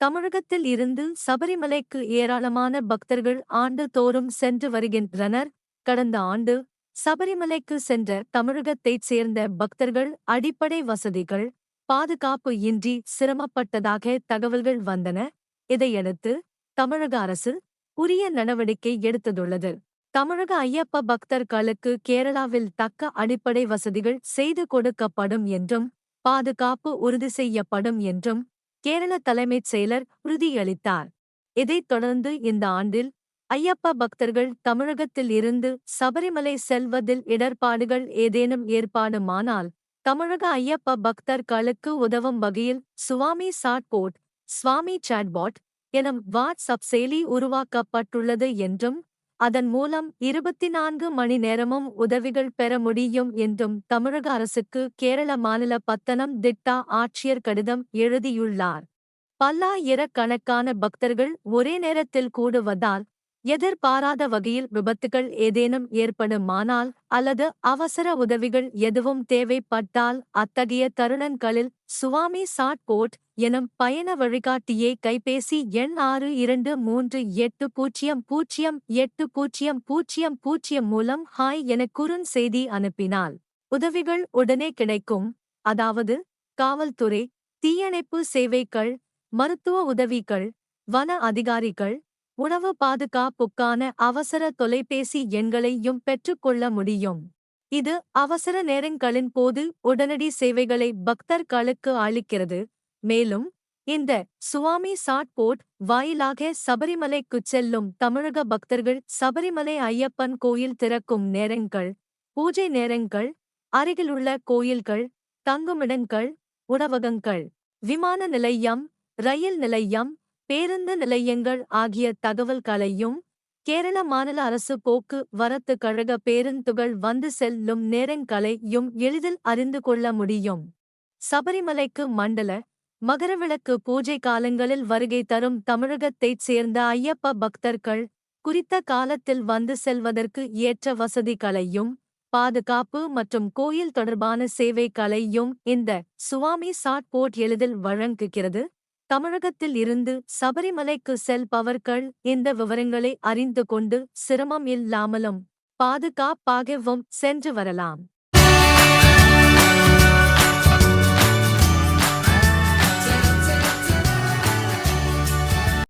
தமிழகத்தில் இருந்து சபரிமலைக்கு ஏராளமான பக்தர்கள் ஆண்டு தோறும் சென்று வருகின்றனர். கடந்த ஆண்டு சபரிமலைக்கு சென்ற தமிழகத்தைச் சேர்ந்த பக்தர்கள் அடிப்படை வசதிகள் பாதுகாப்பு இன்றி சிரமப்பட்டதாக தகவல்கள் வந்தன. இதையடுத்து தமிழக அரசு உரிய நடவடிக்கை எடுத்துள்ளது. தமிழக ஐயப்ப பக்தர்களுக்கு கேரளாவில் தக்க அடிப்படை வசதிகள் செய்து கொடுக்கப்படும் என்றும் பாதுகாப்பு உறுதி செய்யப்படும் என்றும் கேரள தலைமைச் செயலர் உறுதியளித்தார். இதைத் தொடர்ந்து இந்த ஆண்டில் ஐயப்ப பக்தர்கள் தமிழகத்தில் இருந்து சபரிமலை செல்வதில் இடர்பாடுகள் ஏதேனும் ஏற்பாடுமானால் தமிழக ஐயப்ப பக்தர்களுக்கு உதவும் வகையில் சுவாமி சாட்போட் சுவாமி சாட்பாட் எனும் வாட்ஸ்அப் செயலி உருவாக்கப்பட்டுள்ளது என்றும் அதன் மூலம் இருபத்தி நான்கு மணி நேரமும் உதவிகள் பெற முடியும் என்றும் தமிழக அரசுக்கு கேரள மாநில பத்தனம் திட்டா ஆட்சியர் கடிதம் எழுதியுள்ளார். பல்லாயிரக்கணக்கான பக்தர்கள் ஒரே நேரத்தில் கூடுவதால் எதிர்பாராத வகையில் விபத்துகள் ஏதேனும் ஏற்படுமானால் அல்லது அவசர உதவிகள் எதுவும் தேவைப்பட்டால் அத்தகைய தருணங்களில் சுவாமி சாட்போட் எனும் பயண வழிகாட்டியே கைபேசி எண் ஆறு இரண்டு மூன்று எட்டு பூஜ்ஜியம் பூஜ்ஜியம் எட்டு பூஜ்ஜியம் பூஜ்ஜியம் பூஜ்ஜியம் மூலம் ஹாய் என குறுஞ்செய்தி அனுப்பினால் உதவிகள் உடனே கிடைக்கும். அதாவது காவல்துறை தீயணைப்பு சேவைகள் மருத்துவ உதவிகள் வன அதிகாரிகள் உணவு பாதுகாப்புக்கான அவசர தொலைபேசி எண்களையும் பெற்றுக்கொள்ள முடியும். இது அவசர நேரங்களின் போது உடனடி சேவைகளை பக்தர்களுக்கு அளிக்கிறது. மேலும் இந்த சுவாமி சாட்போர்ட் வாயிலாக சபரிமலைக்குச் செல்லும் தமிழக பக்தர்கள் சபரிமலை ஐயப்பன் கோயில் திறக்கும் நேரங்கள் பூஜை நேரங்கள் அருகிலுள்ள கோயில்கள் தங்குமிடங்கள் உணவகங்கள் விமான நிலையம் ரயில் நிலையம் பேருந்து நிலையங்கள் ஆகிய தகவல்களையும் கேரள மாநில அரசு போக்கு வரத்து கழக பேருந்துகள் வந்து செல்லும் நேரங்களையும் எளிதில் அறிந்து கொள்ள முடியும். சபரிமலைக்கு மண்டல மகரவிளக்கு பூஜை காலங்களில் வருகை தரும் தமிழகத்தைச் சேர்ந்த ஐயப்ப பக்தர்கள் குறித்த காலத்தில் வந்து செல்வதற்கு ஏற்ற வசதிகளையும் பாதுகாப்பு மற்றும் கோயில் தொடர்பான சேவைகளையும் இந்த சுவாமி சாட்போர்ட் எளிதில் வழங்குகிறது. தமிழகத்தில் இருந்து சபரிமலைக்கு செல்பவர்கள் இந்த விவரங்களை அறிந்து கொண்டு சிரமம் இல்லாமலும் பாதுகாப்பாகவும் சென்று வரலாம்.